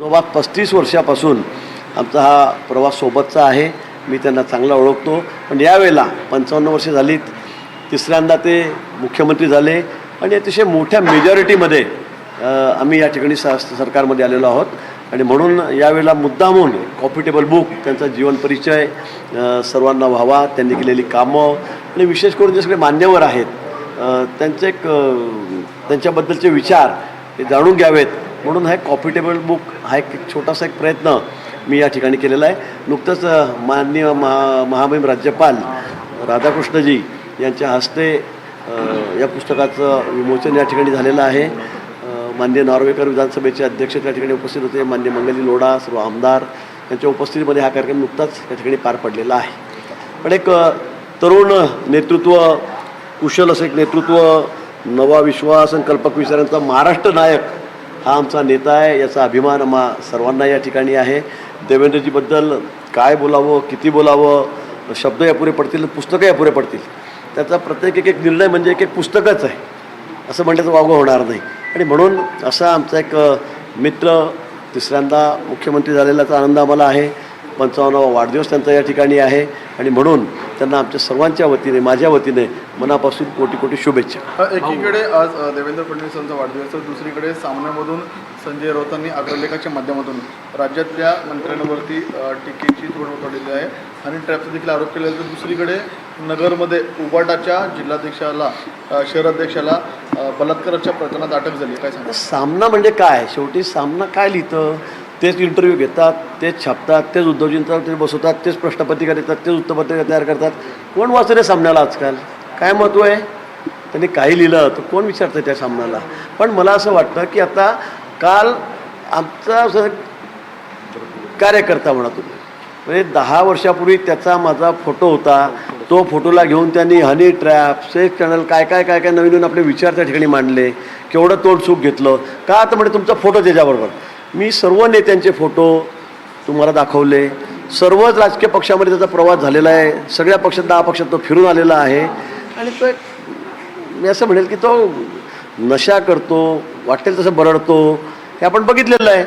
जवळपास पस्तीस वर्षापासून आमचा हा प्रवास सोबतचा आहे. मी त्यांना चांगला ओळखतो. पण यावेळेला पंचावन्न वर्षे झालीत. तिसऱ्यांदा ते मुख्यमंत्री झाले. आणि अतिशय मोठ्या मेजॉरिटीमध्ये आम्ही या ठिकाणी स सरकारमध्ये आलेलो आहोत. आणि म्हणून यावेळेला मुद्दामून कॉम्पिटेबल बुक त्यांचा जीवन परिचय सर्वांना व्हावा त्यांनी केलेली कामं आणि विशेष करून जे सगळे मान्यवर आहेत त्यांचे एक त्यांच्याबद्दलचे विचार हे जाणून घ्यावेत. म्हणून हा एक कॉम्पिटेबल बुक हा एक छोटासा एक प्रयत्न मी या ठिकाणी केलेला आहे. नुकतंच माननीय महा महामहिम राज्यपाल राधाकृष्णजी यांच्या हस्ते या पुस्तकाचं विमोचन या ठिकाणी झालेलं आहे. मान्य नार्वेकर नॉर्वेकर विधानसभेचे अध्यक्ष त्या ठिकाणी उपस्थित होते. मान्य मंगली लोढा सर्व आमदार यांच्या उपस्थितीमध्ये हा कार्यक्रम नुकताच त्या ठिकाणी पार पडलेला आहे. पण एक तरुण नेतृत्व कुशल असं एक नेतृत्व नवा विश्वास आणि कल्पक विचारांचा महाराष्ट्र नायक हा आमचा नेता आहे याचा अभिमान आम्हा सर्वांना या ठिकाणी आहे. देवेंद्रजीबद्दल काय बोलावं किती बोलावं शब्द अपुरे पडतील पुस्तकं अपुरे पडतील. त्याचा प्रत्येक एक एक निर्णय म्हणजे एक एक पुस्तकच आहे. असं म्हटलं तर होणार नाही. आणि म्हणून असा आमचा एक मित्र तिसऱ्यांदा मुख्यमंत्री झालेल्याचा आनंद आम्हाला आहे. पंचावन्नावा वाढदिवस त्यांचा या ठिकाणी आहे. आणि म्हणून त्यांना आमच्या सर्वांच्या वतीने माझ्या वतीने मनापासून कोटी कोटी शुभेच्छा. एकीकडे आज देवेंद्र फडणवीस यांचा वाढदिवस तर दुसरीकडे सामन्यामधून संजय राऊतांनी अग्रलेखाच्या माध्यमातून राज्यातल्या मंत्र्यांवरती टीकेची तोड उठवलेली आहे. आणि ट्रॅपचा देखील आरोप केला आहे तर दुसरीकडे नगरमध्ये उबाटाच्या जिल्हाध्यक्षाला शहराध्यक्षाला बलात्काराच्या प्रकरणात अटक झाली काय सांगा सामना म्हणजे काय? शेवटी सामना काय लिहितं? तेच इंटरव्ह्यू घेतात तेच छापतात तेच उद्योजकांना ते बसवतात तेच प्रश्नपत्रिका देतात तेच उत्तरपत्रिका तयार करतात. कोण वाचतं रे सामन्याला आजकाल? काय महत्त्व आहे? त्यांनी काही लिहिलं तर कोण विचारतं त्या सामन्याला? पण मला असं वाटतं की आता काल आमचा असं कार्यकर्ता म्हणा तुम्ही म्हणजे दहा वर्षापूर्वी त्याचा माझा फोटो होता. तो फोटोला घेऊन त्यांनी हनी ट्रॅप सेफ चॅनल काय काय काय काय नवीन नवीन आपले विचार त्या ठिकाणी मांडले. केवढं तोडसूक घेतलं. का आता म्हणजे तुमचा फोटो त्याच्याबरोबर मी सर्व नेत्यांचे फोटो तुम्हाला दाखवले. सर्वच राजकीय पक्षामध्ये त्याचा प्रवास झालेला आहे. सगळ्या पक्षात दहा पक्षात तो फिरून आलेला आहे. आणि तो एक मी असं म्हणेल की तो नशा करतो वाटेल तसं बरडतो हे आपण बघितलेलं आहे.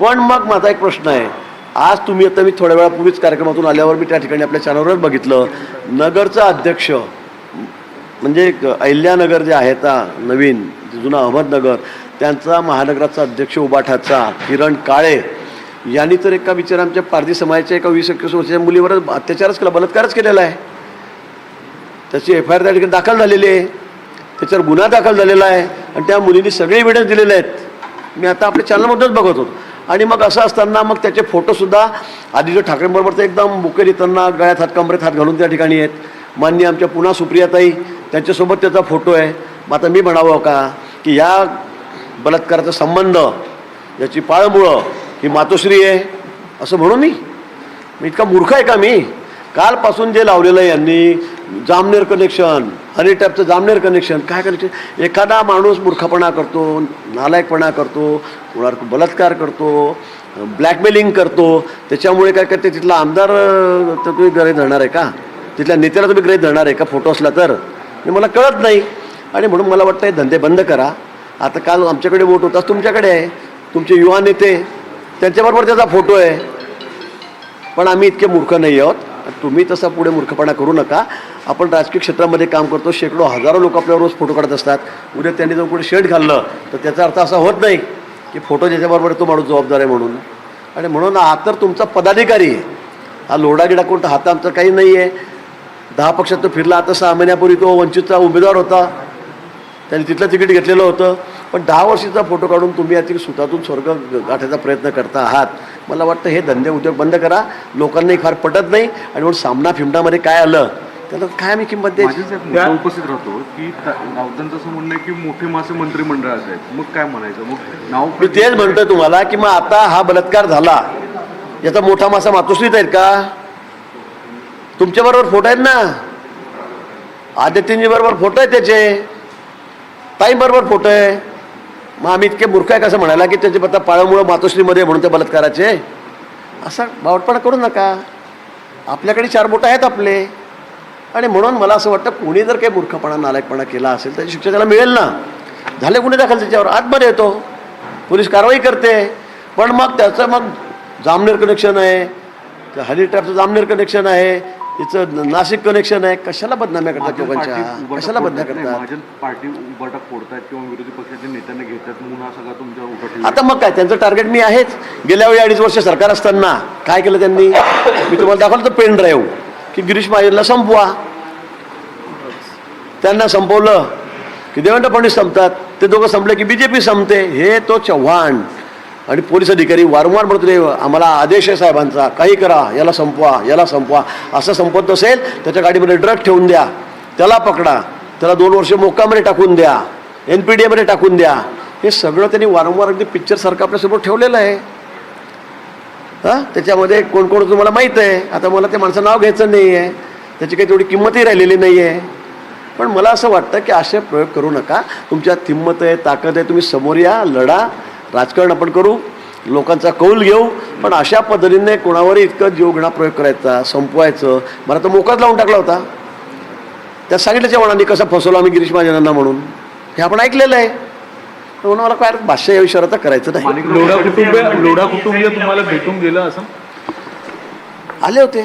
पण मग माझा एक प्रश्न आहे. आज तुम्ही आता मी थोड्या वेळापूर्वीच कार्यक्रमातून आल्यावर मी त्या ठिकाणी आपल्या चॅनलवरच बघितलं. नगरचा अध्यक्ष म्हणजे एक अहिल्यानगर जे आहे आता नवीन जुना अहमदनगर त्यांचा महानगराचा अध्यक्ष उबाठाचा किरण काळे यांनी तर एका विचार आमच्या पारधी समाजाच्या एका वीस एकवीस वर्षाच्या मुलीवर अत्याचारच केला बलात्कारच केलेला आहे. त्याची एफ आय आर त्या ठिकाणी दाखल झालेली आहे. त्याच्यावर गुन्हा दाखल झालेला आहे आणि त्या मुलींनी सगळे एव्हिडन्स दिलेले आहेत. मी आता आपल्या चॅनलमधूनच बघत होतो. आणि मग असं असताना मग त्याचे फोटोसुद्धा आदित्य ठाकरेंबरोबर तर एकदम बुके देताना गळ्यात हात कमरेत हात घालून त्या ठिकाणी आहेत. मान्य आमच्या पुन्हा सुप्रियाताई त्यांच्यासोबत त्याचा फोटो आहे. मग आता मी म्हणावं का की या बलात्काराचा संबंध याची पाळमुळं ही मातोश्री आहे असं म्हणू मी मी इतका मूर्ख आहे का मी? कालपासून जे लावलेलं आहे यांनी जामनेर कनेक्शन हनी टॅपचं जामनेर कनेक्शन काय कनेक्शन एखादा माणूस मूर्खपणा करतो नालायकपणा करतो कोणावर बलात्कार करतो ब्लॅकमेलिंग करतो त्याच्यामुळे काय करते तिथला आमदार तर तुम्ही गृहीत धरणार आहे का? तिथल्या नेत्याला तुम्ही गृहीत धरणार आहे का फोटो असला तर? मला कळत नाही. आणि म्हणून मला वाटतं हे धंदे बंद करा. आता काल आमच्याकडे वोट होताच तुमच्याकडे आहे. तुमचे युवा नेते त्यांच्याबरोबर त्याचा फोटो आहे. पण आम्ही इतके मूर्ख नाही आहोत. तुम्ही तसा पुढे मूर्खपणा करू नका. आपण राजकीय क्षेत्रामध्ये काम करतो. शेकडो हजारो लोक आपल्यावर रोज फोटो काढत असतात. उद्या त्यांनी जाऊन कुठे शेड घाललं तर त्याचा अर्थ असा होत नाही की फोटो ज्याच्याबरोबर तो माणूस जबाबदार आहे म्हणून. आणि म्हणून हा तर तुमचा पदाधिकारी आहे. हा लोडागिडा कोणता हात आमचा काही नाही आहे दहा पक्षात तो फिरला. आता सहा महिन्यापूर्वी तो वंचितचा उमेदवार होता. त्यांनी तिथलं तिकीट घेतलेलं होतं. पण दहा वर्षाचा फोटो काढून तुम्ही यातील सुतातून स्वर्ग गाठायचा प्रयत्न करता आहात. मला वाटतं हे धंदे उद्योग बंद करा. लोकांनाही फार पटत नाही. आणि म्हणून सामना फिमडामध्ये काय आलं? त्याला काय आम्ही किंमत द्यायची? उपस्थित राहतो की राऊतांचं असं म्हणणं आहे की मोठे मासे मंत्रिमंडळाचे आहेत. मग काय म्हणायचं? मग नाव मी तेच म्हणतोय तुम्हाला की मग आता हा बलात्कार झाला. याचा मोठा मासा मातोश्रीत आहेत का? तुमच्याबरोबर फोटो आहेत ना? आदित्यजी बरोबर फोटो आहेत त्याचे. ताईंबरोबर फोटो आहे. मग आम्ही इतके मूर्ख आहे कसं म्हणायला की त्याचे पत्ता पाळमुळं मातोश्रीमध्ये म्हणून त्या बलात्काराचे? असा बावटपणा करू नका. आपल्याकडे चार बोटं आहेत आपले. आणि म्हणून मला असं वाटतं कोणी जर काही मूर्खपणा नालायकपणा केला असेल त्याची शिक्षा त्याला मिळेल ना. झाले गुन्हे दाखल त्याच्यावर? आतमध्ये येतो. पोलीस कारवाई करते. पण मग त्याचं मग जामनेर कनेक्शन आहे. त्या ट्रॅपचं जामनेर कनेक्शन आहे. तिचं नाशिक कनेक्शन आहे. कशाला बदनाम्या करतात लोकांच्या? कशाला नाही, करतात? पार्टी उबाटा फोडतात किंवा विरोधी पक्षाच्या नेत्यांना घेतात म्हणून हा सगळा तुमच्या आता मग काय? त्यांचं टार्गेट मी आहेच. गेल्या वेळी अडीच वर्ष सरकार असताना काय केलं त्यांनी? मी तुम्हाला दाखवलं तर पेन ड्राईव्ह की गिरीश महाजनला संपवा. त्यांना संपवलं. की देवेंद्र फडणवीस संपतात. ते दोघं संपले की बी जे पी संपते. हे तो चव्हाण. आणि पोलीस अधिकारी वारंवार म्हणत आम्हाला आदेश आहे साहेबांचा काही करा याला संपवा याला संपवा. असं संपत नसेल त्याच्या गाडीमध्ये ड्रग ठेवून द्या. त्याला पकडा. त्याला दोन वर्ष मोकामध्ये टाकून द्या. एन पी डी एमध्ये टाकून द्या. हे सगळं त्यांनी वारंवार अगदी पिक्चरसारखं आपल्यासमोर ठेवलेलं आहे. हां? त्याच्यामध्ये कोण कोण तुम्हाला माहीत आहे. आता मला त्या माणसं नाव घ्यायचं नाही आहे त्याची काही तेवढी किंमतही राहिलेली नाही आहे पण मला असं वाटतं की असे प्रयोग करू नका. तुमच्यात हिंमत आहे ताकद आहे तुम्ही समोर या लढा. राजकारण आपण करू लोकांचा कौल घेऊ पण अशा पद्धतीने कोणावरही इतकं जीवघेणा प्रयोग करायचा संपवायचं. मला तर मोकाच लावून टाकला होता. त्यात सांगितलं चव्हाणांनी कसं फसवलं आम्ही गिरीश महाजनांना म्हणून. हे आपण ऐकलेलं आहे. म्हणून मला काय भाष्य या विषयावर आता करायचं नाही. माणिक लोढा कुटुंबीय लोढा कुटुंबीय तुम्हाला भेटून गेलं असं? आले होते.